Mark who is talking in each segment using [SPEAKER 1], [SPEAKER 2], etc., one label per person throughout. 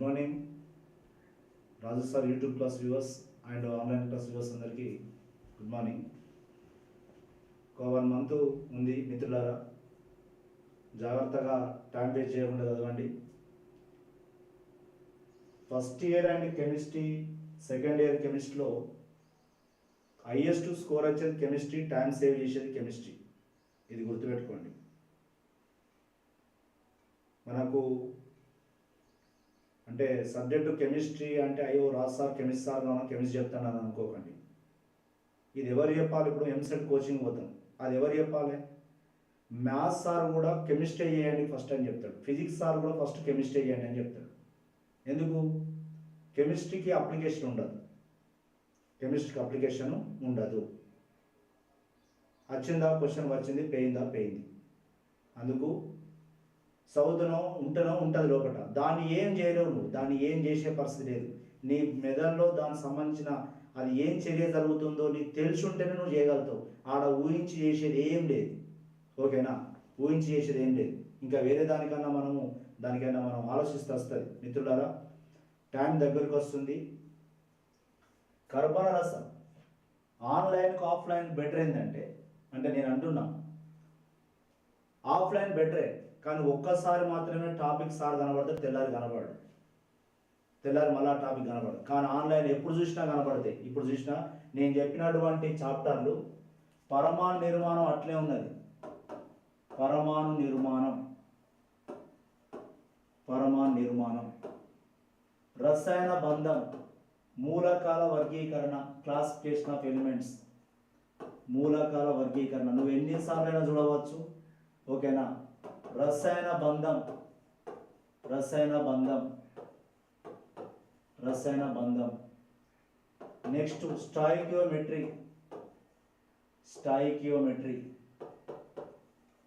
[SPEAKER 1] Good morning Raju sir YouTube class viewers and online class viewers అందరికీ good morning ఒక one month ఉంది మిత్రులారా. జాగ్రత్తగా టైం వేస్ట్ చేయకుండా చదవండి. First year and chemistry second year కెమిస్ట్రీలో హైయెస్ట్ స్కోర్ వచ్చేది కెమిస్ట్రీ టైం సేవ్ చేసేది కెమిస్ట్రీ ఇది గుర్తుపెట్టుకోండి. మనకు అంటే సబ్జెక్టు కెమిస్ట్రీ అంటే అయ్యో రాదు సార్ కెమిస్ట్రీ సార్ మనం కెమిస్ట్రీ చెప్తాను అనుకోకండి. ఇది ఎవరు చెప్పాలి? ఇప్పుడు ఎంసెట్ కోచింగ్ పోతాం. అది ఎవరు చెప్పాలి? మ్యాథ్స్ సార్ కూడా కెమిస్ట్రీ చేయండి ఫస్ట్ అని చెప్తాడు. ఫిజిక్స్ సార్ కూడా ఫస్ట్ కెమిస్ట్రీ చేయండి అని చెప్తాడు. ఎందుకు? కెమిస్ట్రీకి అప్లికేషన్ ఉండదు. కెమిస్ట్రీకి అప్లికేషన్ ఉండదు. వచ్చిందా? క్వశ్చన్ వచ్చింది. పోయిందా? పోయింది. అందుకు చదువుతున్నావు ఉంటనో ఉంటుంది లోపల దాన్ని ఏం చేయలేవు నువ్వు. దాన్ని ఏం చేసే పరిస్థితి లేదు. నీ మెదడులో దానికి సంబంధించిన అది ఏం చర్య జరుగుతుందో నీకు తెలిసి ఉంటేనే నువ్వు చేయగలుగుతావు. ఆడ ఊహించి చేసేది ఏం లేదు. ఓకేనా? ఊహించి చేసేది ఏం లేదు. ఇంకా వేరే దానికన్నా మనము దానికైనా మనం ఆలోచిస్తే వస్తుంది. మిత్రులారా టైం దగ్గరికి వస్తుంది. కర్బన రసం. ఆన్లైన్కి ఆఫ్లైన్ బెటర్ ఏంటంటే అంటే నేను అంటున్నా ఆఫ్లైన్ బెటరే. కానీ ఒక్కసారి మాత్రమే టాపిక్ సార్ కనబడితే తెల్లారి కనబడదు తెల్లారి మళ్ళా టాపిక్ కనబడదు. కానీ ఆన్లైన్ ఎప్పుడు చూసినా కనబడతాయి. ఇప్పుడు చూసినా నేను చెప్పినటువంటి చాప్టర్లు పరమాణు నిర్మాణం అట్లే ఉన్నది. పరమాణు నిర్మాణం. పరమాణు నిర్మాణం. రసాయన బంధం. మూలకాల వర్గీకరణ క్లాసిఫికేషన్ ఆఫ్ ఎలిమెంట్స్ మూలకాల వర్గీకరణ. నువ్వు ఎన్నిసార్లైనా చూడవచ్చు. ఓకేనా? రసాయన బంధం రసాయన బంధం రసాయన బంధం నెక్స్ట్ స్టాయికియోమెట్రీ స్టాయికియోమెట్రీ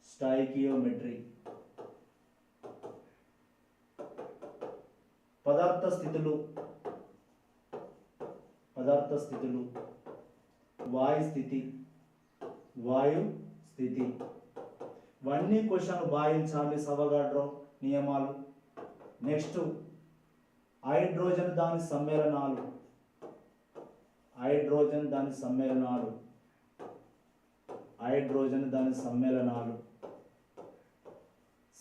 [SPEAKER 1] స్టాయికియోమెట్రీ పదార్థ స్థితులు పదార్థ స్థితులు వాయు స్థితి వాయు స్థితి ఇవన్నీ క్వశ్చన్లు భావించాలి సవగాడ్రో నియమాలు. నెక్స్ట్ హైడ్రోజన్ దాని సమ్మేళనాలు. హైడ్రోజన్ దాని సమ్మేళనాలు. హైడ్రోజన్ దాని సమ్మేళనాలు.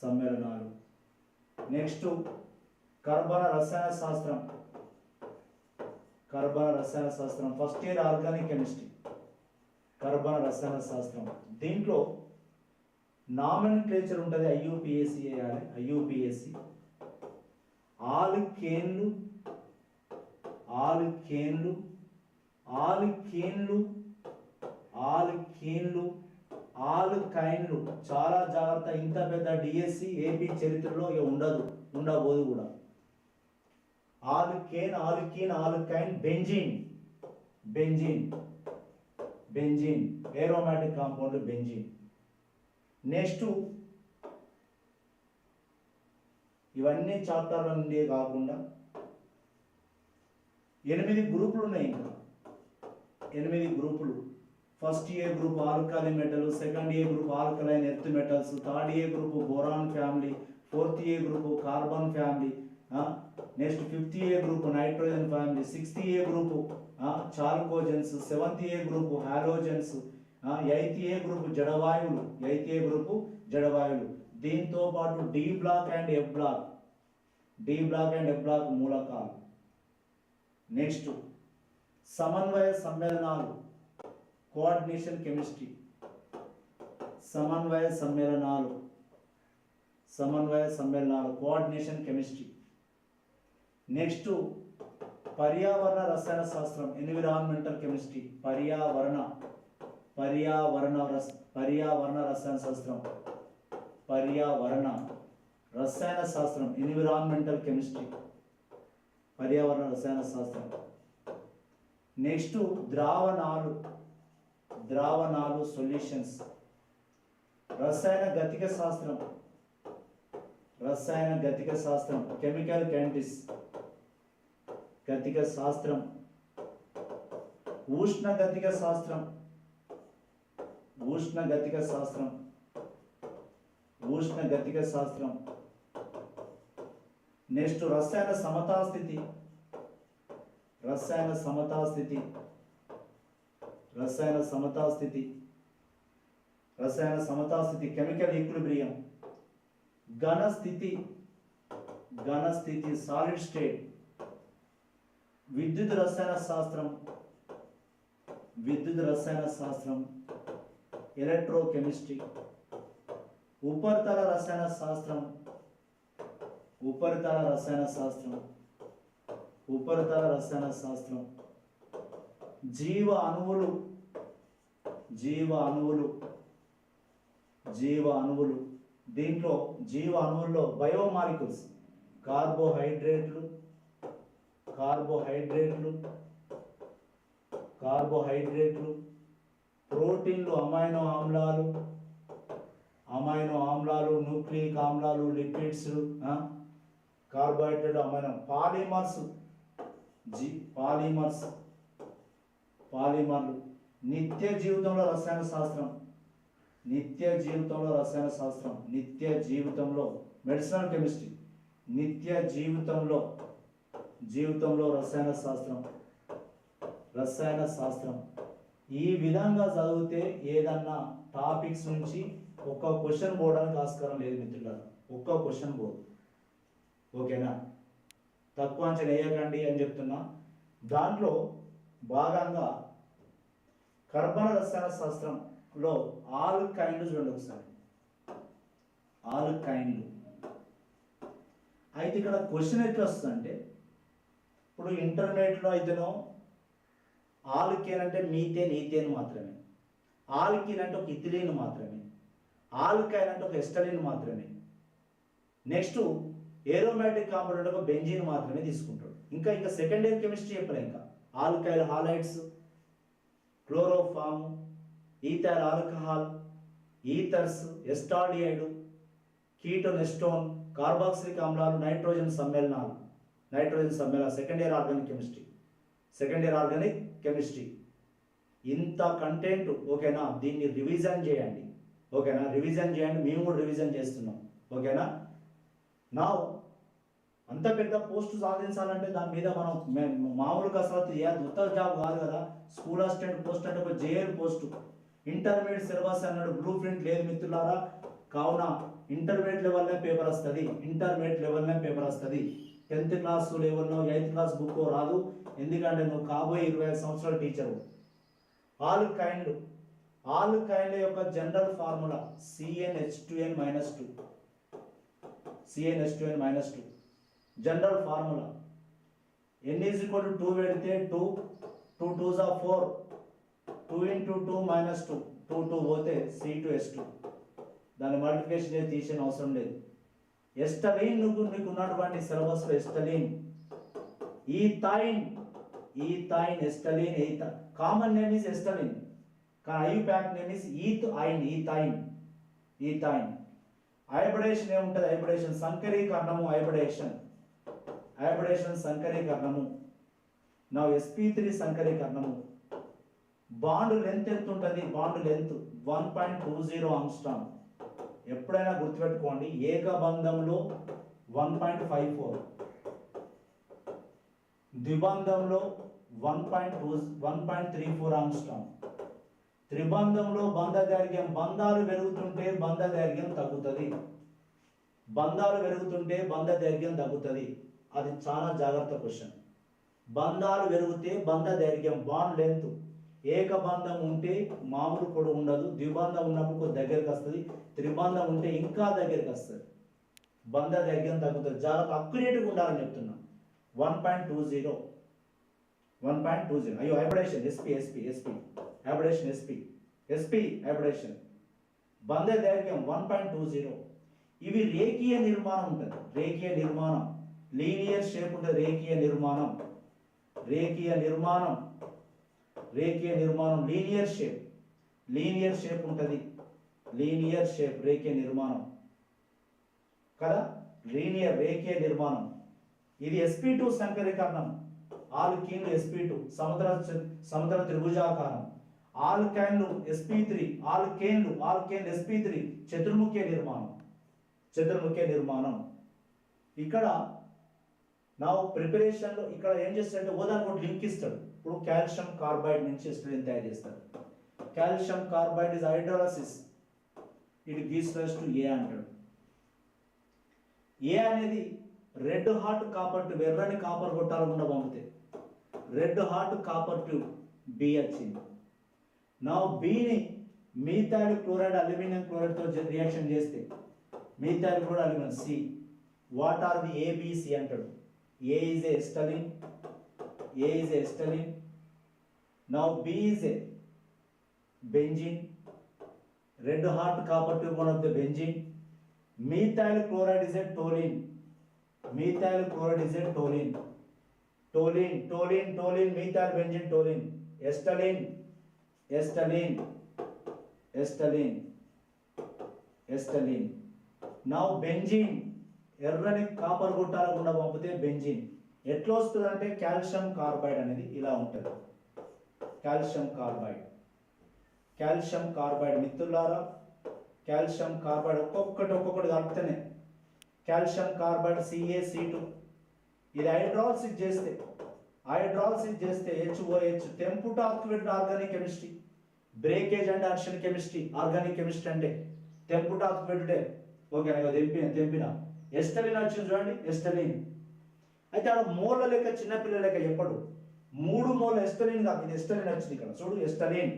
[SPEAKER 1] సమ్మేళనాలు. నెక్స్ట్ కర్బన రసాయన శాస్త్రం. కర్బన రసాయన శాస్త్రం. ఫస్ట్ ఇయర్ ఆర్గానిక్ కెమిస్ట్రీ కర్బన రసాయన శాస్త్రం. దీంట్లో నామన్ క్లేచర్ ఉంటుంది ఐయుపిఎస్సి వేయాలి ఐయుపిఎస్సి ఆలు కేన్లు ఆలు కేన్లు ఆలు కేన్లు ఆలు కేన్లు ఆలు కైన్లు. చాలా జాగ్రత్త ఇంత పెద్ద డిఎస్సి ఏపీ చరిత్రలో ఇక ఉండదు ఉండబోదు కూడా. ఆలు Kane alkene alkyne benzene benzene benzene aromatic compound benzene. Next ఇవన్నీ చాప్టర్ల నుండి కాకుండా ఎనిమిది గ్రూపులు ఉన్నాయి ఇంకా. ఎనిమిది గ్రూపులు. First A group alkali metal second A group alkaline earth metals third A group boron family fourth A group carbon family next fifth A group nitrogen family sixth A group chalcogens seventh A group halogens eighth group జడవాయువులు eighth group జడవాయువులు. దీంతో పాటు D block and F block D block and F block మూలకాలు. Next సమన్వయ సమ్మేళనాలు. Coordination chemistry సమన్వయ సమ్మేళనాలు. సమన్వయ సమ్మేళనాలు. కోఆర్డినేషన్ కెమిస్ట్రీ నెక్స్ట్ పర్యావరణ రసాయన శాస్త్రం. ఎన్విరాన్మెంటల్ కెమిస్ట్రీ పర్యావరణ. పర్యావరణ రస పర్యావరణ రసాయన శాస్త్రం. పర్యావరణ రసాయన శాస్త్రం. ఎన్విరాన్మెంటల్ కెమిస్ట్రీ పర్యావరణ రసాయన శాస్త్రం. నెక్స్ట్ ద్రావణాలు. ద్రావణాలు సొల్యూషన్స్ రసాయన గతిక శాస్త్రం. రసాయన గతిక శాస్త్రం. కెమికల్ కెంటిస్ గతిక శాస్త్రం. ఉష్ణ గతిక శాస్త్రం. ఉష్ణగతిక శాస్త్రం ఉష్ణగతిక శాస్త్రం నెక్స్ట్ రసాయన సమతా స్థితి. రసాయన సమతా స్థితి. రసాయన సమతా స్థితి. రసాయన సమతా స్థితి కెమికల్ ఈక్విలిబ్రియం. ఘన స్థితి. ఘన స్థితి సాలిడ్ స్టేట్. విద్యుత్ రసాయన శాస్త్రం. విద్యుత్ రసాయన శాస్త్రం. ఎలక్ట్రోకెమిస్ట్రీ ఉపరితల రసాయన శాస్త్రం ఉపరితల రసాయన శాస్త్రం ఉపరితల రసాయన శాస్త్రం. జీవ అణువులు జీవ అణువులు జీవ అణువులు. దీంట్లో జీవ అణువుల్లో బయోమాలిక్యూల్స్ కార్బోహైడ్రేట్లు కార్బోహైడ్రేట్లు కార్బోహైడ్రేట్లు ప్రోటీన్లు అమైనో ఆమ్లాలు అమైనో ఆమ్లాలు న్యూక్లియిక్ ఆమ్లాలు lipids carbohydrate amino polymers G polymers పాలిమర్లు. నిత్య జీవితంలో రసాయన శాస్త్రం నిత్య జీవితంలో రసాయన శాస్త్రం నిత్య జీవితంలో మెడిసినల్ కెమిస్ట్రీ నిత్య జీవితంలో జీవితంలో రసాయన శాస్త్రం రసాయన శాస్త్రం. ఈ విధంగా చదివితే ఏదన్నా టాపిక్స్ నుంచి ఒక్క క్వశ్చన్ పోవడానికి ఆస్కారం లేదు మిత్రులారా. ఒక్క క్వశ్చన్ పోదు. ఓకేనా? తక్కువ అంచనా వేయకండి అని చెప్తున్నా. దాంట్లో భాగంగా కర్బన రసాయన శాస్త్రంలో ఆల్ కైండ్లు చూడండి ఒకసారి. ఆల్ కైండ్లు అయితే ఇక్కడ క్వశ్చన్ ఎట్లా వస్తుందంటే ఇప్పుడు ఇంటర్మీడియట్లో అయితేనో ఆల్కేన్ అంటే మీథేన్ ఈథేన్ మాత్రమే. ఆల్కిన్ అంటే ఒక ఇథిలీన్ మాత్రమే. ఆల్కైన్ అంటే ఒక ఎస్టలిన్ మాత్రమే. నెక్స్ట్ ఏరోమాటిక్ కాంపౌండ్ ఒక బెంజిన్ మాత్రమే తీసుకుంటాడు. ఇంకా ఇంకా సెకండ్ ఇయర్ కెమిస్ట్రీ చెప్పలే ఇంకా. Alkyl halides chloroform ethyl alcohol ethers ఎస్టాడియైడ్ కీటోనెస్టోన్ carboxylic ఆమ్లాలు నైట్రోజన్ సమ్మేళనాలు. నైట్రోజన్ సమ్మేళనాలు second year organic chemistry. Second year organic chemistry. ఇంత కంటెంట్ ఓకేనా దీన్ని రివిజన్ చేయండి. ఓకేనా రివిజన్ చేయండి మేము కూడా రివిజన్ చేస్తున్నాం. ఓకేనా? నా అంత పెద్ద పోస్ట్ సాధించాలంటే దాని మీద మనం మామూలుగా అసలు చేయాలి ఉత్తర జాబ్ కాదు కదా స్కూల్ అసిస్టెంట్ పోస్ట్ అంటే ఒక జేఎల్ పోస్ట్ ఇంటర్మీడియట్ సిలబస్ అన్నాడు బ్లూ ప్రింట్ లేదు మిత్రులారా. కావున ఇంటర్మీడియట్ లెవెల్నే పేపర్ వస్తుంది. ఇంటర్మీడియట్ లెవెల్నే పేపర్ వస్తుంది. టెన్త్ క్లాస్ లెవెల్లో ఎయిత్ క్లాస్ బుక్ రాదు. ఎందుకంటే నువ్వు కాబోయే ఇరవై ఐదు సంవత్సరాల teacher alkyne alkyne యొక్క general formula C N H two N minus two C N H two N minus two general formula. N is equal to two పెడితే two two two జా four two into two minus two two two పోతే C two S two దాని multiplication తీసిన అవసరం లేదు. ఎస్టలీన్ నువ్వు నీకు ఉన్నటువంటి సిలబస్లో ఎస్టలీన్. ఈ తాయిన్ ఈ తాయిన్ ఎస్టలీన్ ఈ కామన్ నేమ్ ఇస్ ఎస్టలీన్. కానీ IUPAC name is ethyne ethyne ఈ తాయిన్. ఐబడేషన్ ఏముంటుంది? ఐబడేషన్ సంకరీకరణము ఐబడేషన్ ఐబడేషన్ సంకరీకరణము. నా ఎస్పీ త్రీ సంకరీకరణము. బాండ్ లెంత్ ఎంత ఉంటుంది bond length one point two zero angstrom ఎప్పుడైనా గుర్తుపెట్టుకోండి ఏకబంధంలో one point five four. ద్విబంధంలో one point two one point three four angstrom త్రిబంధంలో బంధ దైర్ఘ్యం బంధాలు పెరుగుతుంటే బంధ దైర్ఘ్యం తగ్గుతుంది. బంధాలు పెరుగుతుంటే బంధ దైర్ఘ్యం తగ్గుతుంది. అది చాలా జాగ్రత్త క్వశ్చన్. బంధాలు పెరిగితే బంధ దైర్ఘ్యం బాండ్ లెంత్ ఏకబంధం ఉంటే మామూలు పొడవు ఉండదు ద్విబంధం ఉన్నప్పుడు దగ్గరికి వస్తుంది త్రిబంధం ఉంటే ఇంకా దగ్గరికి వస్తుంది. బంధ దైర్ఘ్యం తగ్గుతుంది. జాగ్రత్త అక్యురేట్గా ఉండాలని చెప్తున్నా. One point two zero. One point two zero. అయ్యో హైబ్రేషన్ SP SP SP హైబ్రేషన్ SP SP హైబ్రేషన్ బంధ దైర్ఘ్యం వన్ పాయింట్ టూ జీరో. ఇవి రేఖీయ నిర్మాణం ఉంటుంది. రేఖీయ నిర్మాణం. లీనియర్ షేప్ ఉంటుంది రేఖీయ నిర్మాణం. రేఖీయ నిర్మాణం. రేఖీయ నిర్మాణం లీనియర్ షేప్. లీనియర్ షేప్ ఉంటుంది. లీనియర్ షేప్ రేఖీయ నిర్మాణం. కదా? లీనియర్ రేఖీయ నిర్మాణం. ఇది ఎస్పీ టూ సంకరీకరణం. ఆల్కీన్లు ఎస్పీ టూ సముద్ర సముద్ర త్రిభుజాకారం. ఆల్కైన్లు ఎస్పీ త్రీ ఆల్కేన్లు ఆల్కేన్ ఎస్పీ త్రీ చతుర్ముఖ్య నిర్మాణం. చతుర్ముఖ్య నిర్మాణం. ఇక్కడ నా ప్రిపరేషన్లో ఇక్కడ ఏం చేస్తాడంటే ఓదానికి ఒకటి లింక్ ఇస్తాడు. ఇప్పుడు కాల్షియం కార్బైడ్ నుంచి ఎస్ట్రోజన్ తయారు చేస్తారు. Calcium carbide is hydrolysis it gives rise to A అంటాడు. ఏ అనేది రెడ్ హార్ట్ కాపర్ టు ఎర్రని కాపర్ కొట్టాలకుండా పంపితే red hot copper tube B వచ్చింది. నా బిని మీథైల్ క్లోరైడ్ అల్యూమినియం క్లోరైడ్తో రియాక్షన్ చేస్తే మీథైల్ కూడా aluminium C what are the A B C అంటాడు. A is a acetylene A is a acetylene now B is a benzene red hot copper tube one of the benzene methyl chloride is a toluene methyl chloride is a toluene toluene toluene toluene methyl benzene toluene acetylene acetylene acetylene acetylene now benzene ఎర్రని copper గుట్టాలకుండా పంపితే benzene ఎట్లా వస్తుంది అంటే calcium carbide అనేది ఇలా ఉంటుంది. Calcium carbide. Calcium carbide మిత్రులారా కాల్షియం కార్బైడ్ ఒక్కొక్కటి ఒక్కొక్కటి కలిపితేనే. Calcium carbide C A C two ఇది హైడ్రాలసిస్ చేస్తే హైడ్రాలసిస్ చేస్తే H O H activated organic chemistry breakage and action chemistry organic chemistry అంటే టెంపుటాక్యులేటెడే ఓకే నాకు తెంపిన తెంపిన. ఎస్టలిన్ వచ్చింది చూడండి ఎస్టలిన్. అయితే ఆడ మూల లెక్క చిన్నపిల్ల లెక్క చెప్పడు. మూడు మూల ఎస్టలిన్ కాదు ఇది ఎస్టలిన్ వచ్చింది ఇక్కడ. చూడు ఎస్టలిన్.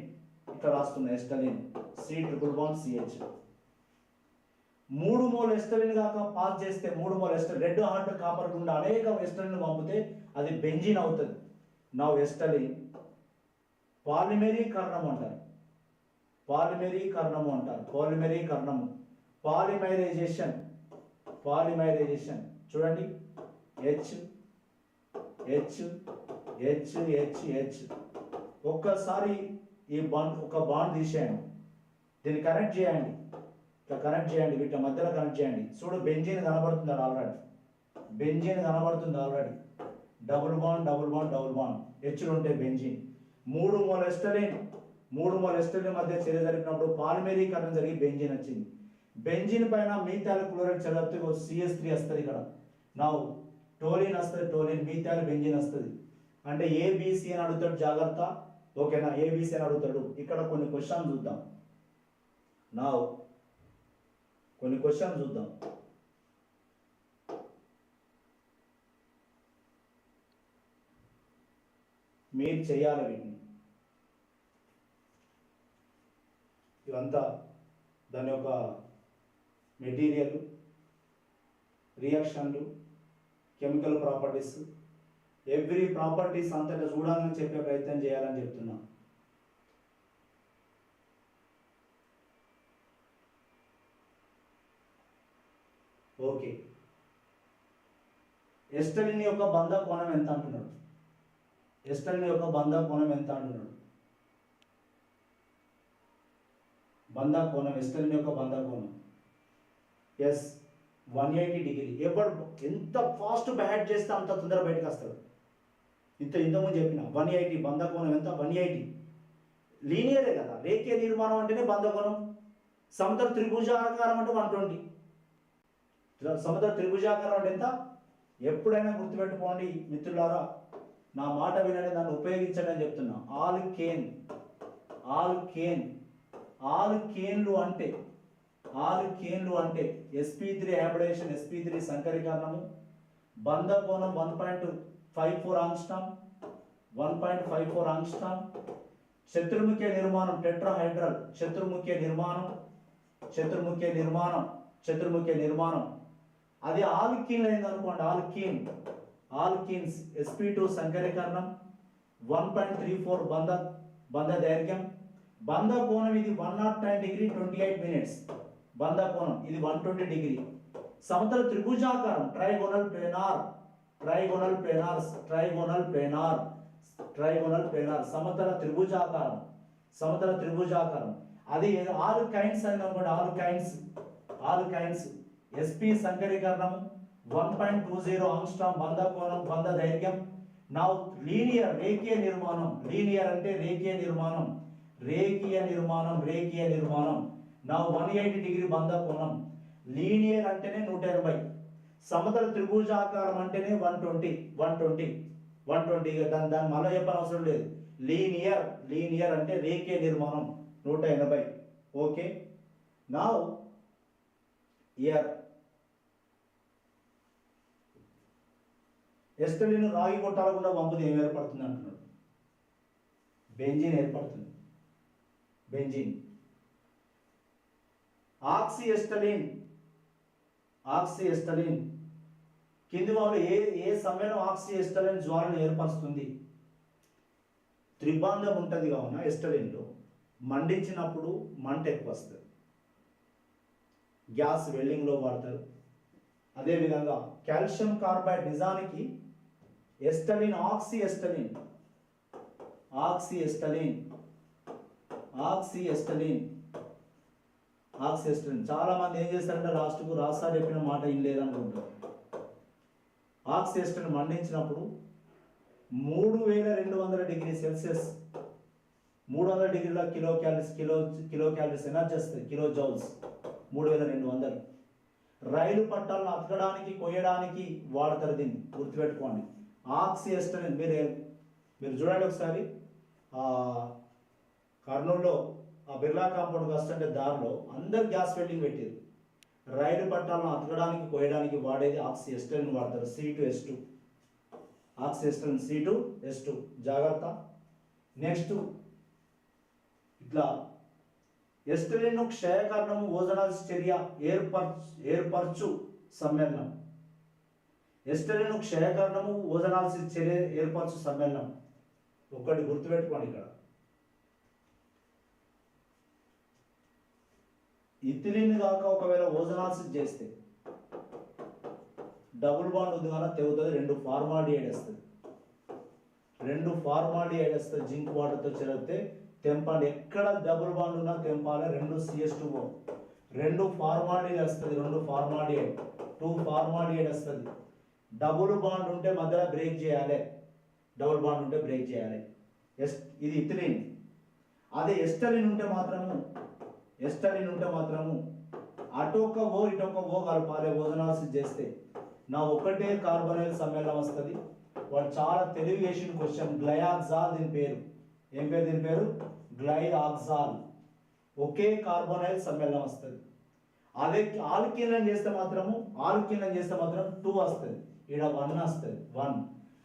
[SPEAKER 1] ఇక్కడ రాస్తున్నా acetylene. C triple one C H మూడు మోల్ ఎస్టలిన్ కాక పాస్ చేస్తే మూడు మోల్ ఎస్టల్ రెడ్ హార్ట్ కాపర్ గుండా అనేక ఎస్టలిన్ పంపితే అది బెంజిన్ అవుతుంది. నా ఎస్టలిన్. పాలిమెరీకరణం అంటారు. పాలిమెరీకరణము అంటారు. పాలిమెరీకరణము. పాలిమైరైజేషన్. పాలిమైరైజేషన్. చూడండి. H H H H H ఒక్కసారి ఈ బాండ్ ఒక బాండ్ తీసేయండి. దీన్ని కనెక్ట్ చేయండి. ఇట్లా కనెక్ట్ చేయండి. వీటి మధ్యలో కనెక్ట్ చేయండి. చూడు బెంజిన్ కనబడుతుంది ఆల్రెడీ బెంజిన్ కనబడుతుంది already double bond double bond double bond హెచ్లు ఉంటాయి బెంజిన్. మూడు మూల ఎస్టలిన్ మూడు మూల ఎస్టలిన్ మధ్య చర్య జరిపినప్పుడు పాల్మేరీకరణ జరిగి బెంజీన్ వచ్చింది. బెంజిన్ పైన మీథాల్ క్లోరైడ్ చదివితే సిఎస్ త్రీ వస్తుంది ఇక్కడ. నా టోలిన్ వస్తుంది టోలిన్ మీథాల్ బెంజిన్ వస్తుంది అంటే ఏబిసి అని అడుగుతాడు జాగ్రత్త? ఓకేనా? ఏబిసి అని అడుగుతాడు? ఇక్కడ కొన్ని క్వశ్చన్ చూద్దాం. నా కొన్ని క్వశ్చన్ చూద్దాం. మీరు చేయాలి వీటిని. ఇవంతా దాని యొక్క మెటీరియల్ రియాక్షన్లు కెమికల్ ప్రాపర్టీస్. ఎవ్రీ ప్రాపర్టీస్ అంతటా చూడాలని చెప్పే ప్రయత్నం చేయాలని చెప్తున్నా. ఓకే. ఎస్టలిన్ యొక్క బంధ కోణం ఎంత అంటున్నాడు? ఎస్టలిన్ యొక్క బంధ కోణం ఎంత అంటున్నాడు? బంధ కోణం ఎస్టలిన్ యొక్క బంధ కోణం. Yes one eighty degree. ఎవడు ఎంత ఫాస్ట్ బ్యాట్ చేస్తే అంత తొందర బయటకు వస్తాడు. ఇంత ఇంతకుముందు చెప్పిన వన్ ఎయిటీ బంధకోణం ఎంత? One eighty. లీనియరే కదా. రేఖీయ నిర్మాణం అంటేనే బంధకోణం. సముద్ర త్రిభుజాకారం అంటే వన్ ట్వంటీ. సముద్ర త్రిభుజాకారం అంటే ఎంత? ఎప్పుడైనా గుర్తుపెట్టుకోండి మిత్రులారా నా మాట వినండి దాన్ని ఉపయోగించండి అని చెప్తున్నా. Alkane. Alkane. ఆల్ కేన్లు అంటే ఆల్ కేన్లు అంటే SP three hybridisation SP three సంకరీకరణము బంద కోణం one point five four angstrom one point five four angstrom శత్రుముఖ్య నిర్మాణం టెట్రాహైడ్రల్ శత్రుముఖ్య నిర్మాణం శత్రుముఖ్య నిర్మాణం శత్రుముఖ్య నిర్మాణం. అది ఆల్కీన్ అయింది అనుకోండి ఆల్కీన్ ఆల్కీన్స్ ఎస్పీ టూ సంకరీకరణం వన్ పాయింట్ త్రీ ఫోర్ బంధ బంధ దైర్ఘ్యం. బంద కోణం ఇది one nought nine degree twenty eight minutes బంధ కోణం ఇది వన్ ట్వంటీ డిగ్రీ సమతల త్రిభుజాకారం trigonal planar trigonal planar trigonal planar trigonal planar సమతల త్రిభుజాకారం సమతల త్రిభుజాకారం. అది ఆరు కైన్స్ అని అనుకోండి ఆరు కైన్స్ ఆరు కైన్స్ SP సంకరీకరణం one point two zero angstrom బంధ కోణం బంధ దైర్ఘ్యం. నా లీనియర్ రేఖీయ నిర్మాణం. లీనియర్ అంటే రేఖీయ నిర్మాణం. రేఖీయ నిర్మాణం రేఖీయ నిర్మాణం. నా వన్ ఎయిటీ డిగ్రీ బంద కోణం లీనియర్ అంటేనే నూట ఎనభై. సమతల త్రిభుజాకారం అంటేనే one twenty one twenty one twenty. దాని దాన్ని మళ్ళీ చెప్పని అవసరం లేదు. లీనియర్ లీనియర్ అంటే రేఖీయ నిర్మాణం నూట ఎనభై. ఓకే? నా ఇయర్ ఎస్టలిన్ రాగి కొట్టాల కూడా పంపితే ఏం ఏర్పడుతుంది అంటున్నాడు? బెంజిన్ ఏర్పడుతుంది. బెంజిన్. ఆక్సి ఎస్టలిన్ కింది వాళ్ళు ఏ ఏ సమయంలో ఆక్సి ఎస్టలిన్ జ్వాలను ఏర్పరుస్తుంది? త్రిబంధం ఉంటుంది కావున ఎస్టలిన్లో. మండించినప్పుడు మంట ఎక్కువ వస్తుంది గ్యాస్ వెల్డింగ్లో వాడతారు. అదేవిధంగా కాల్షియం కార్బైడ్ నిజానికి acetylene oxy acetylene oxy acetylene oxy acetylene oxy acetylene చాలా మంది ఏం చేస్తారంటే లాస్ట్కు రాస్తా చెప్పిన మాట ఏం లేదనుకుంటారు ఆక్సి ఎస్టలిన్ మండించినప్పుడు మూడు వేల రెండు వందల డిగ్రీ సెల్సియస్ మూడు వందల డిగ్రీల kilo calories kilo kilo calories energy వస్తుంది కిలో జౌల్స్ మూడు వేల రెండు వందలు. రైలు పట్టాలను అతకడానికి కొయ్యడానికి వాడతారు దీన్ని. గుర్తుపెట్టుకోండి. ఆక్సి మీరు మీరు చూడండి ఒకసారి. కర్నూలులో ఆ బిర్లా కాంపౌండ్ వస్తుంటే దారిలో అందరు గ్యాస్ వెల్డింగ్ పెట్టారు రైలు పట్టాలను అతకడానికి కోయడానికి వాడేది ఆక్సి ఎస్టర్న్ వాడతారు C two S two. Oxy eastern C two S two. జాగ్రత్త. నెక్స్ట్ ఇట్లా ఎస్టరిన్ క్షయకారణము ఓజనాల్స్ చర్య ఏర్పరచు ఏర్పరచు సమ్మేళనం. ఎస్టరిన్ క్షయకారణము ఓజనాల్సి చర్య ఏర్పరచు సమ్మేళనం. ఒక్కటి గుర్తుపెట్టుకోండి ఇక్కడ. ఇథిలిన్ కాక ఒకవేళ ఓజనాల్సిస్ చేస్తే డబుల్ బాండ్ ఉంది కానీ తెగుతుంది రెండు ఫార్మాలిటీ వస్తుంది. రెండు ఫార్మాలిటీ వస్తుంది జింక్ వాటర్తో చెరిగితే తెంపండి ఎక్కడ డబుల్ బాండ్ ఉన్నా తెంపాలి. రెండు సిఎస్ టూ రెండు ఫార్మాలిటీ వస్తుంది రెండు ఫార్మాలిటీ టూ ఫార్మాలిటీ వస్తుంది. డబుల్ బాండ్ ఉంటే మధ్యలో బ్రేక్ చేయాలి. డబుల్ బాండ్ ఉంటే బ్రేక్ చేయాలి. ఎస్ ఇది ఇథిలిన్. అదే ఎస్టలిన్ ఉంటే మాత్రము ఎస్టని ఉంటే మాత్రము అటొక ఓ ఇటొక ఓ కలపాలి ఓజనాల్సిస్ చేస్తే నా ఒకటే కార్బనైల్ సమ్మేళనం వస్తుంది. వాడు చాలా తెలివి చేసిన క్వశ్చన్ గ్లయాక్సాల్ దీని పేరు. ఏం పేరు దీని పేరు? గ్లైఆక్సాల్ ఒకే కార్బొనైల్ సమ్మేళనం వస్తుంది. అదే ఆల్కీనం చేస్తే మాత్రము ఆల్కీనం చేస్తే మాత్రం టూ వస్తుంది. ఇక్కడ వన్ వస్తుంది వన్.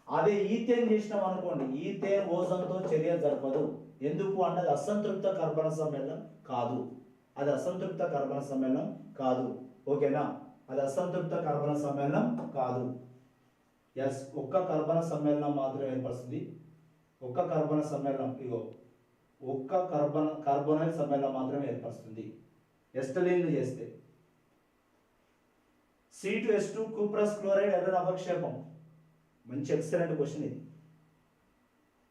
[SPEAKER 1] అదే ఈథేన్ చేసినాం అనుకోండి ఈథేన్ ఓజన్తో చర్య జరపదు. ఎందుకు? అంటే అసంతృప్త కర్బన సమ్మేళనం కాదు. అది అసంతృప్త కర్బన సమ్మేళనం కాదు. ఓకేనా? అది అసంతృప్త కర్బన సమ్మేళనం కాదు. ఎస్ ఒక్క కర్బన సమ్మేళనం మాత్రమే ఏర్పరుస్తుంది. ఒక్క కర్బన సమ్మేళనం ఇగో ఒక్క కర్బన కార్బోనైల్ సమ్మేళనం మాత్రమే ఏర్పరుస్తుంది. ఎస్టలిన్ చేస్తే. C two S two cuprous chloride ఎర్ర అవక్షేపం మంచి ఎక్సలెంట్ క్వశ్చన్ ఇది.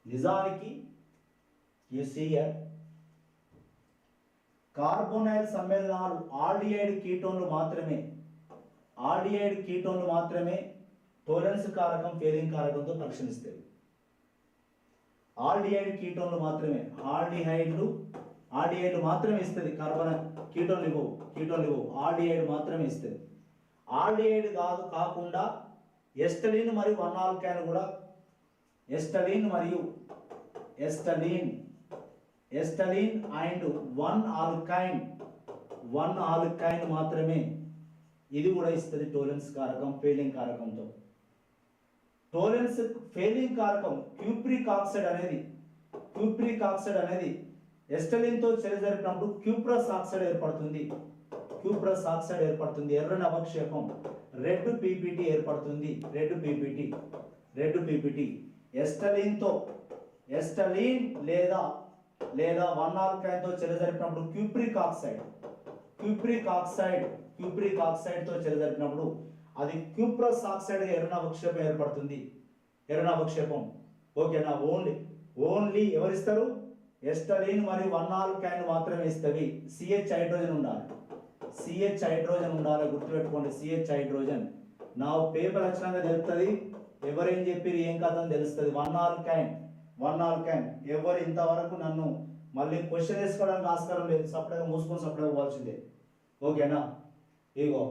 [SPEAKER 1] నిజానికి ఈ సిఆర్ కార్బోనైల్ సమ్మేళనాలు ఆల్డిహైడ్ కీటోన్లు మాత్రమే. ఆల్డిహైడ్ కీటోన్లు మాత్రమే టోలెన్స్ కారకం ఫెయిలింగ్ కారకంతో పరిశీలిస్తాయి. ఆల్డిహైడ్ కీటోన్లు మాత్రమే. ఆల్డిహైడ్లు ఆల్డిహైడ్లు మాత్రమే ఇస్తుంది. కార్బన్ కీటోన్లు ఇవ్వవు కీటోన్లు ఇవ్వవు. ఆల్డిహైడ్ మాత్రమే ఇస్తుంది. ఆల్డిహైడ్ కాదు కాకుండా ఎస్టలిన్ మరియు వన్ ఆల్కైన్ కూడా. ఎస్టలిన్ మరియు acetylene. Acetylene and one alkyne one alkyne మాత్రమే. ఇది కూడా ఇస్తుంది టోలెన్స్ కారకం ఫెయిలింగ్ కారకంతో. టోలెన్స్ ఫెయిలింగ్ కారకం క్యూప్రిక్ ఆక్సైడ్ అనేది క్యూప్రిక్ ఆక్సైడ్ అనేది ఎస్టలిన్తో చర్య జరిపినప్పుడు క్యూప్రస్ ఆక్సైడ్ ఏర్పడుతుంది. క్యూప్రస్ ఆక్సైడ్ ఏర్పడుతుంది. ఎర్రని అవక్షేపం రెడ్ పీపీటీ ఏర్పడుతుంది. Red PPT red PPT. ఎస్టలిన్తో acetylene లేదా లేదా వన్ ఆల్కైన్తో చర్య జరిపినప్పుడు cupric oxide. Cupric oxide cupric ఆక్సైడ్తో చర్య జరిపినప్పుడు అది క్యూప్రస్ ఆక్సైడ్గా ఎర్రన అవక్షేపం ఏర్పడుతుంది. ఎర్రన అవక్షేపం ఓకేనా? ఓన్లీ ఓన్లీ ఎవరిస్తారు? ఎస్టలిన్ మరియు వన్ ఆల్కైన్ మాత్రమే ఇస్తవి. సిహెచ్ హైడ్రోజన్ ఉండాలి. సిహెచ్ హైడ్రోజన్ ఉండాలి. గుర్తుపెట్టుకోండి సిహెచ్ హైడ్రోజన్. నా పేపర్ లక్షణంగా తెలుస్తుంది ఎవరేం చెప్పిరు ఏం కాదని తెలుస్తుంది. వన్ ఆల్కైన్ వన్ ఆర్ క్యాన్ ఎవరు ఇంతవరకు నన్ను మళ్ళీ క్వశ్చన్ వేసుకోవడానికి ఆస్కారం లేదు. సపరేట్గా మూసుకొని సపరేట్గా పోవాల్సిందే. ఓకేనా? ఇగో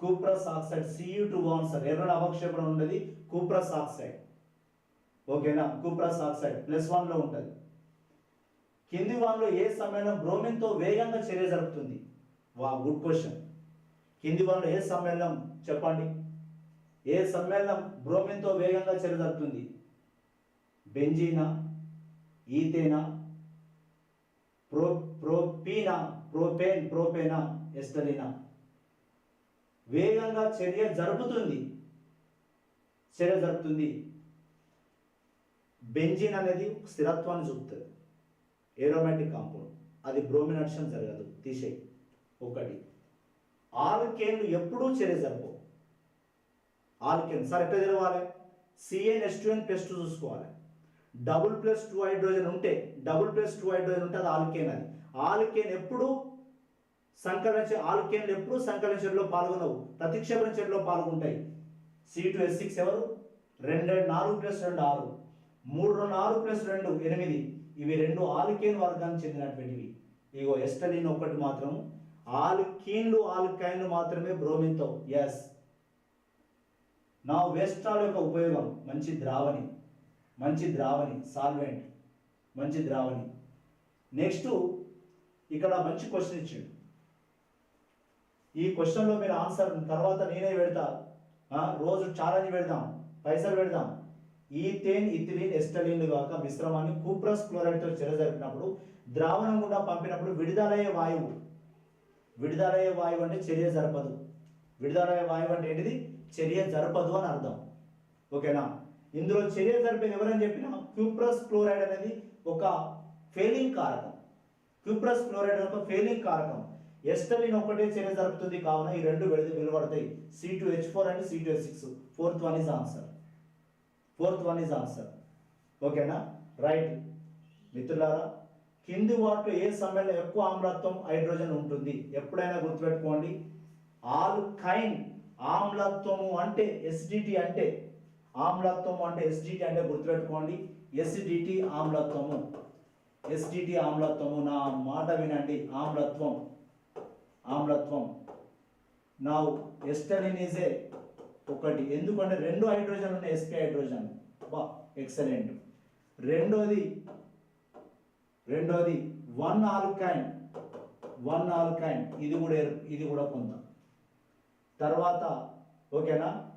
[SPEAKER 1] cuprous oxide C U two answer ఎర్రని అవక్షేపణ ఉండేది కూప్రస్ ఆక్సైడ్ ఓకేనా? కూప్రస్ ఆక్సైడ్ ప్లస్ వన్లో ఉంటుంది. కింది వన్లో ఏ సమ్మేళనం బ్రోమిన్తో వేగంగా చర్య జరుపుతుంది? వా గుడ్ క్వశ్చన్ కింది వన్లో ఏ సమ్మేళనం చెప్పండి. ఏ సమ్మేళనం బ్రోమిన్తో వేగంగా చర్య జరుపుతుంది? బెంజీనా ఈథేనా ప్రో ప్రోపీనా ప్రోపేన్ ప్రోపేనా ఎస్టలినా. వేగంగా చర్య జరుపుతుంది. చర్య జరుపుతుంది. బెంజిన్ అనేది స్థిరత్వాన్ని చూపుతుంది. ఏరోమాటిక్ కాంపౌండ్ అది బ్రోమినక్షన్ జరగదు. తీసేయి. ఒకటి. ఆల్కేన్లు ఎప్పుడూ చర్య జరపవు. ఆల్కేన్. సార్ ఎట్లా తెలవాలి? సిఎన్ ఎస్ టూ ఎన్ చూసుకోవాలి. డబుల్ ప్లస్ టూ హైడ్రోజన్ ఉంటే డబుల్ ప్లస్ టూ హైడ్రోజన్ ఉంటే అది ఆల్కేన్ అది. ఆల్కేన్ ఎప్పుడు సంకలన ఆల్కేన్లు ఎప్పుడు సంకలన చర్యలో పాల్గొనవు. ప్రతిక్షేపణ చర్యలో పాల్గొంటాయి. సి టు ఎస్ సిక్స్ ఎవరు? రెండు రెండు నాలుగు ప్లస్ రెండు ఆరు. మూడు రెండు ఆరు ప్లస్ రెండు ఎనిమిది. ఇవి రెండు ఆల్కేన్ వర్గానికి చెందినటువంటివి. ఇగో ఎస్టలిన్ ఒకటి మాత్రం ఆల్కీన్లు ఆల్కైన్లు మాత్రమే బ్రోమిన్తో ఎస్ నా వెస్ట్రాల్ యొక్క ఉపయోగం మంచి ద్రావణి. మంచి ద్రావణి సాల్వెంట్ మంచి ద్రావణి. నెక్స్ట్ ఇక్కడ మంచి క్వశ్చన్ ఇచ్చిండు. ఈ క్వశ్చన్లో మీరు ఆన్సర్ తర్వాత నేనే పెడతా. రోజు ఛాలెంజ్ పెడదాం పైసలు పెడదాం. ఈథేన్ ఇథిలిన్ ఎస్టలిన్ కాక మిశ్రమాన్ని కూప్రస్ క్లోరైడ్తో చెరజరిపినప్పుడు ద్రావణం కూడా పంపినప్పుడు విడుదలయ్యే వాయువు. విడుదలయ్యే వాయువు అంటే చర్య జరపదు. విడుదలయ్యే వాయువు అంటే ఏంటిది? చర్య జరపదు అని అర్థం. ఓకేనా? ఇందులో చర్య జరిపిన ఎవరని చెప్పినా క్యూప్రస్ క్లోరైడ్ అనేది ఒక ఫెయిలింగ్ కారకం. క్యూప్రస్ క్లోరైడ్ ఒక ఫెయిలింగ్ కారకం. ఎస్టలిన్ ఒకటే చర్య జరుపుతుంది కావున ఈ రెండు విడద వెలువడతాయి. C two H four and C two H six fourth one is answer fourth one is answer ఓకేనా రైట్ మిత్రులారా కింది వాటిలో ఏ సమయంలో ఎక్కువ ఆమ్లత్వం హైడ్రోజన్ ఉంటుంది? ఎప్పుడైనా గుర్తుపెట్టుకోండి. ఆల్కైన్ ఆమ్లత్వము అంటే ఎసిడిటీ అంటే ఆమ్లత్వం అంటే ఎస్డిటి అంటే గుర్తుపెట్టుకోండి. ఎస్డిటి ఆమ్లత్వము. ఎస్డిటి ఆమ్లత్వము. నా మాట వినండి. ఆమ్లత్వం. ఆమ్లత్వం. నా ఎస్టలిన్ ఈజ్ ఏ ఒకటి. ఎందుకంటే రెండు హైడ్రోజన్ ఉన్నాయి. ఎస్పీ హైడ్రోజన్ బా ఎక్సలెంట్ రెండోది రెండోది వన్ ఆల్కైన్ వన్ ఆల్కైన్ ఇది కూడా ఇది కూడా కొంత. తర్వాత ఓకేనా?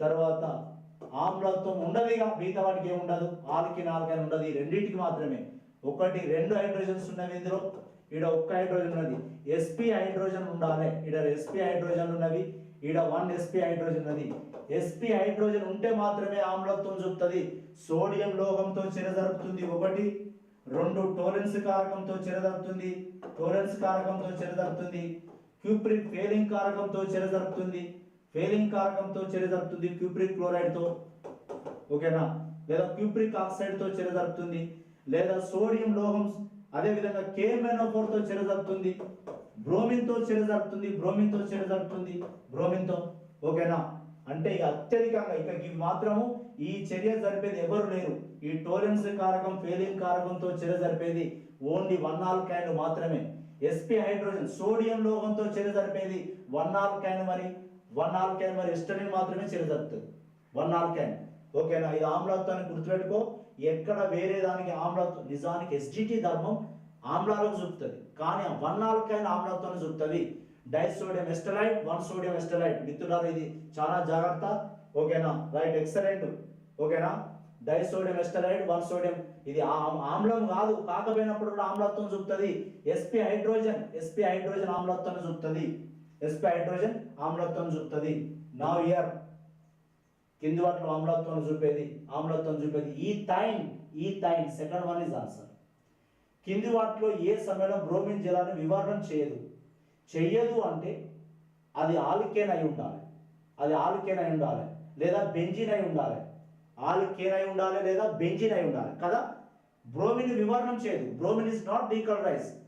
[SPEAKER 1] తర్వాత ఆమ్లత్వం ఉండదుగా మిగతా వాటికి ఏమి ఉండదు. ఆల్కిన్ ఆల్కైన్ ఉండదు. ఈ రెండింటికి మాత్రమే. ఒకటి రెండు హైడ్రోజన్స్ ఉన్నవి ఇందులో. ఈడ ఒక్క హైడ్రోజన్ ఉన్నది. ఎస్పి హైడ్రోజన్ ఉండాలి. ఈడ ఎస్పి హైడ్రోజన్ ఉన్నవి. ఈడ వన్ ఎస్పి హైడ్రోజన్ ఉన్నది. ఎస్పి హైడ్రోజన్ ఉంటే మాత్రమే ఆమ్లత్వం చూపుతుంది. సోడియం లోహంతో చెరజరుపుతుంది ఒకటి. రెండు టోరెన్స్ కారకంతో చెరజరుపుతుంది టోరెన్స్ కారకంతో చెరజరుపుతుంది క్యూప్రిక్ ఫెయిలింగ్ కారకంతో చెరజరుపుతుంది ఫెయిలింగ్ కారకంతో చెరజరుపుతుంది క్యూప్రిక్ క్లోరైడ్తో. ఓకేనా? లేదా క్యూప్రిక్ ఆక్సైడ్తో చర్య చెరజరుపుతుంది లేదా సోడియం లోహం అదేవిధంగా కేమెనోఫోర్తో చర్య జరుపుతుంది బ్రోమిన్తో చర్య జరుపుతుంది బ్రోమిన్తో చర్య జరుపుతుంది బ్రోమిన్తో. ఓకేనా? అంటే ఇక అత్యధికంగా ఇక ఇవి మాత్రము ఈ చర్య జరిపేది ఎవరు లేరు. ఈ టోరెన్స్ కారకం ఫెయిలింగ్ కారకంతో చర్య జరిపేది ఓన్లీ వన్ ఆల్కైన్ మాత్రమే. ఎస్పి హైడ్రోజన్ సోడియం లోహంతో చర్య జరిపేది వన్ ఆల్కైన్ మరి. వన్ ఆల్కైన్ మరి ఎస్టరిన్ మాత్రమే చర్య వన్ వన్ ఆల్కైన్ ఓకేనా ఇది ఆమ్లత్వాన్ని గుర్తుపెట్టుకో. ఎక్కడ వేరే దానికి ఆమ్లత్వం నిజానికి ఎస్జిటి ధర్మం ఆమ్లాలకు చూపుతుంది. కానీ వన్ ఆల్కైన్ ఆమ్లత్వాన్ని చూపుతుంది. Disodium acetylide one sodium acetylide మిత్రులారా ఇది చాలా జాగ్రత్త. ఓకేనా రైట్ ఎక్సలెంట్ ఓకేనా డైసోడియం ఎస్టలైట్ వన్ సోడియం ఇది ఆ- ఆమ్లం కాదు కాకపోయినప్పుడు కూడా ఆమ్లత్వం చూపుతుంది. ఎస్పి హైడ్రోజన్ ఎస్పి హైడ్రోజన్ ఆమ్లత్వాన్ని చూపుతుంది. ఎస్పి హైడ్రోజన్ ఆమ్లత్వం చూపుతుంది. నా ఇయర్ కింది వాటిలో ఆమ్లత్వం చూపేది ఆమ్లత్వం చూపేది ethyne ethyne second one is answer కింది వాటిలో ఏ సమయంలో బ్రోమిన్ జలాన్ని వివరణం చేయదు. చెయ్యదు అంటే అది ఆలుకేన్ అయి ఉండాలి. అది ఆలుకేన్ అయి ఉండాలి. లేదా బెంజిన్ అయి ఉండాలి. ఆల్కేన్ అయి ఉండాలి లేదా బెంజిన్ అయి ఉండాలి. కదా? బ్రోమిన్ వివరణం చేయదు. బ్రోమిన్ ఇస్ నాట్ డీకలరైజ్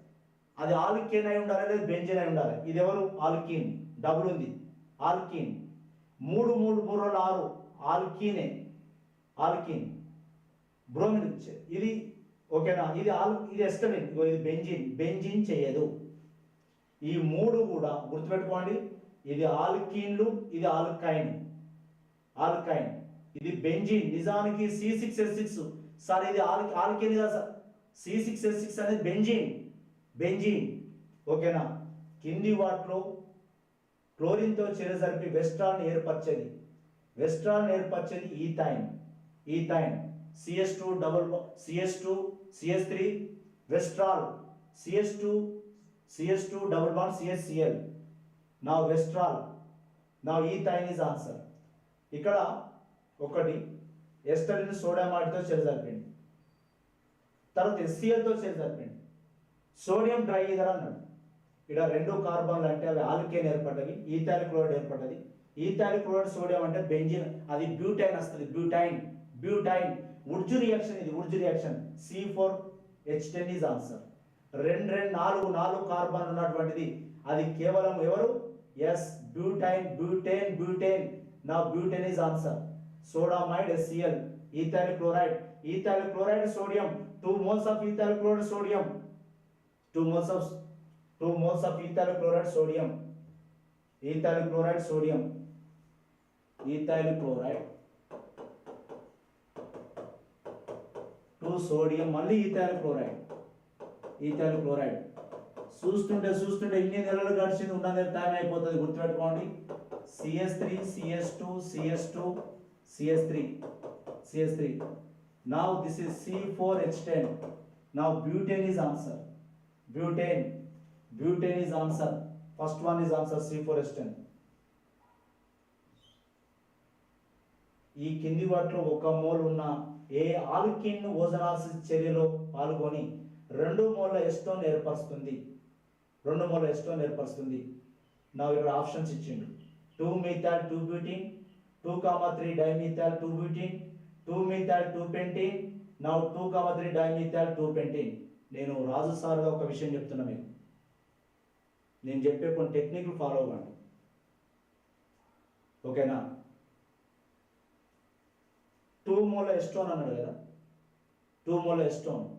[SPEAKER 1] అది ఆల్కేన్ అయి ఉండాలి లేదా బెంజన్ అయి ఉండాలి? ఇది ఎవరు ఆల్కీన్. డబుల్ ఉంది. ఆల్కీన్. మూడు మూడు మూడు రెండు ఆరు. ఆల్కీనే. ఆల్కీన్. బ్రోమిన్ ఇది ఓకేనా? ఇది ఆల్ ఇది ఎస్టమిన్ ఇది బెంజిన్. బెంజిన్ చేయదు. ఈ మూడు కూడా గుర్తుపెట్టుకోండి. ఇది ఆల్కీన్లు ఇది ఆల్కైన్. ఆల్కైన్. ఇది బెంజిన్. నిజానికి C six S six. Sir ఇది ఆల్ ఆల్కీన్ కదా sir. C six S six అనేది బెంజిన్. బెంజీన్ ఓకేనా? కింది వాటిలో క్లోరిన్తో చేరజరిపి వెస్ట్రాన్ ఏర్పరిచేది. వెస్ట్రాన్ ఏర్పరిచేది ethyne ethyne C S two double C S two C S three వెస్ట్రాల్. C S two C S two double one C S C L నా వెస్ట్రాల్. నా ఈథైన్ ఈజ్ ఆన్సర్ ఇక్కడ ఒకటి ఎస్టరిన్ సోడామాటితో చేరజరిపింది తర్వాత ఎస్సిఎల్తో చేరజరిపింది సోడియం ట్రై ఇదర్ అన్నాడు. ఇక్కడ రెండు కార్బన్లు అంటే అవి ఆల్కేన్ ఏర్పడ్డవి ఈథాయిల్ క్లోరైడ్ ఏర్పడ్డది. ఈథాయిల్ క్లోరైడ్ సోడియం అంటే బెంజిన్ అది బ్యూటైన్ వస్తుంది బ్యూటైన్ బ్యూటైన్. ఉడ్జు రియాక్షన్ ఇది Wurtz reaction. C four H ten is answer రెండు రెండు నాలుగు నాలుగు కార్బన్ ఉన్నటువంటిది. అది కేవలం ఎవరు? Yes butyne butane butane. నా butane is answer sodamide SCL ethyl chloride. Ethyl chloride sodium. Two moles of ethyl chloride sodium two moles of two moles of ethyl chloride sodium ethyl chloride sodium ethyl chloride two sodium మళ్ళీ ethyl chloride ethyl chloride చూస్తుంటే చూస్తుంటే ఇన్ని నెలలు గడిచింది ఉన్న time అయిపోతుంది గుర్తుపెట్టుకోండి. CH three CH two CH two CH three CH three now this is C four H ten now butene is answer butane butane is answer first one is answer C four ఎస్టెన్ ten ఈ కింది వాటిలో ఒక mole ఉన్న ఏ alkene ఓజనాల్సిస్ చర్యలో పాల్గొని రెండు మోల్ల ఎస్టోన్ ఏర్పరుస్తుంది. రెండు మూల ఎస్టోన్ ఏర్పరుస్తుంది. నా ఇక్కడ ఆప్షన్స్ ఇచ్చిండు. Two methyl two butene two comma three dimethyl two butene two methyl two pentene నా two comma three dimethyl two pentene నేను రాజు సార్గా ఒక విషయం చెప్తున్నా మీకు. నేను చెప్పే కొన్ని టెక్నిక్లు ఫాలో అవ్వండి. ఓకేనా? టూ మూల ఎస్టోన్ అన్నాడు కదా? టూ మూల ఎస్టోన్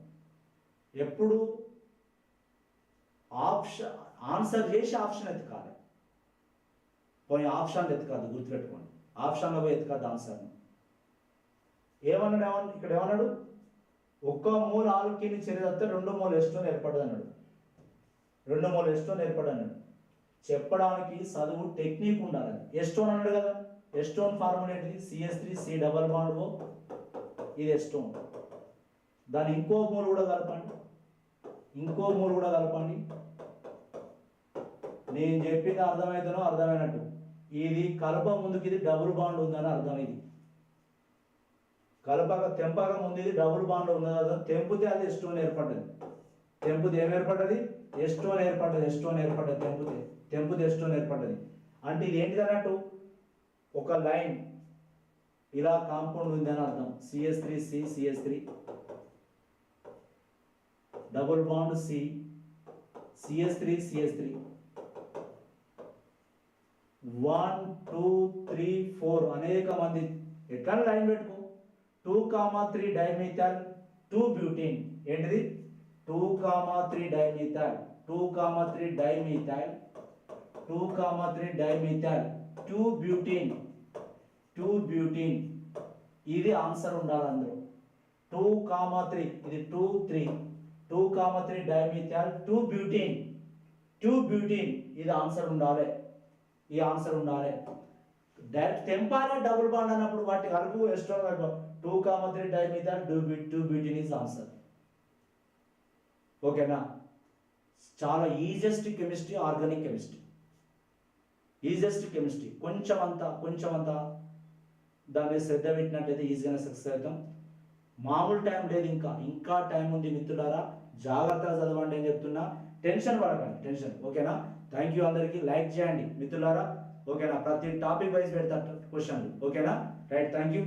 [SPEAKER 1] ఎప్పుడు ఆప్షన్ ఆన్సర్ చేసి ఆప్షన్ ఎత్తుకాలి పోనీ ఆప్షన్ ఎత్తుకాదు గుర్తుపెట్టుకోండి. ఆప్షన్లో పోయి ఎత్తుకాదు ఆన్సర్ని. ఏమన్నాడు ఏమన్నా ఇక్కడ ఏమన్నాడు? ఒక్క మూల ఆలుకిని చేరేదత్తే రెండు మూల ఎస్టోన్ ఏర్పడదు అన్నాడు రెండు మూల ఎస్టోన్ ఏర్పడదు అన్నాడు చెప్పడానికి చదువు టెక్నిక్ ఉండాలి. ఎస్టోన్ అన్నాడు కదా. ఎస్టోన్ ఫార్ములా ఏంటిది? CH three C double bond O? ఇది ఎస్టోన్ దాని ఇంకో మూలు కూడా కలపండి. ఇంకో మూలు కూడా కలపండి. నేను చెప్పింది అర్థమైతేనో అర్థమైనట్టు. ఇది కలప ముందుకి ఇది డబుల్ బాండ్ ఉందని అర్థం ఇది కలపక తెంపక ముందు ఇది డబుల్ బాండ్ ఉన్నది. అర్థం తెంపితే అది ఎస్టోన్ ఏర్పడ్డది. తెంపుది ఏం ఏర్పడ్డది? ఎస్టోన్ ఏర్పడ్డది? ఎస్టోన్ ఏర్పడ్డది? తెంపుతే. తెంపుది ఎస్టోన్ ఏర్పడ్డది? అంటే ఇది ఏంటిది అన్నట్టు? ఒక లైన్ ఇలా కాంపౌండ్ ఉంది అని అర్థం. CH three C CH three. Double bond C CH three CH three. One two three four అనేక మంది. ఎట్లా లైన్ పెట్టుకో two comma three dimethyl two butene. ఏంటిది? Two comma three dimethyl two comma three dimethyl two comma three dimethyl two butene. Two butene. ఇది answer ఉండాలి అందరూ. Two comma three ఇది two three. Two comma three dimethyl two butene. Two butene. ఇది answer ఉండాలి. ఈ answer ఉండాలి. Direct తెంపాలి double bond అన్నప్పుడు వాటి అరకు ఎస్ట్రో two comma three dimethyl two bit two butene is answer ఓకేనా చాలా easiest chemistry organic chemistry easiest chemistry కొంచెం అంతా కొంచెం అంతా దాని మీద శ్రద్ధ పెట్టినట్టయితే ఈజీగానే సక్సెస్ అవుతాం. మామూలు టైం లేదు ఇంకా. ఇంకా టైం ఉంది మిత్రులారా. జాగ్రత్తగా చదవండి అని చెప్తున్నా. టెన్షన్ పడకండి టెన్షన్ ఓకేనా థ్యాంక్ యూ అందరికీ. లైక్ చేయండి. మిత్రులారా ఓకేనా? ప్రతి టాపిక్ వైజ్ పెడతా క్వశ్చన్లు. ఓకేనా? Right thank you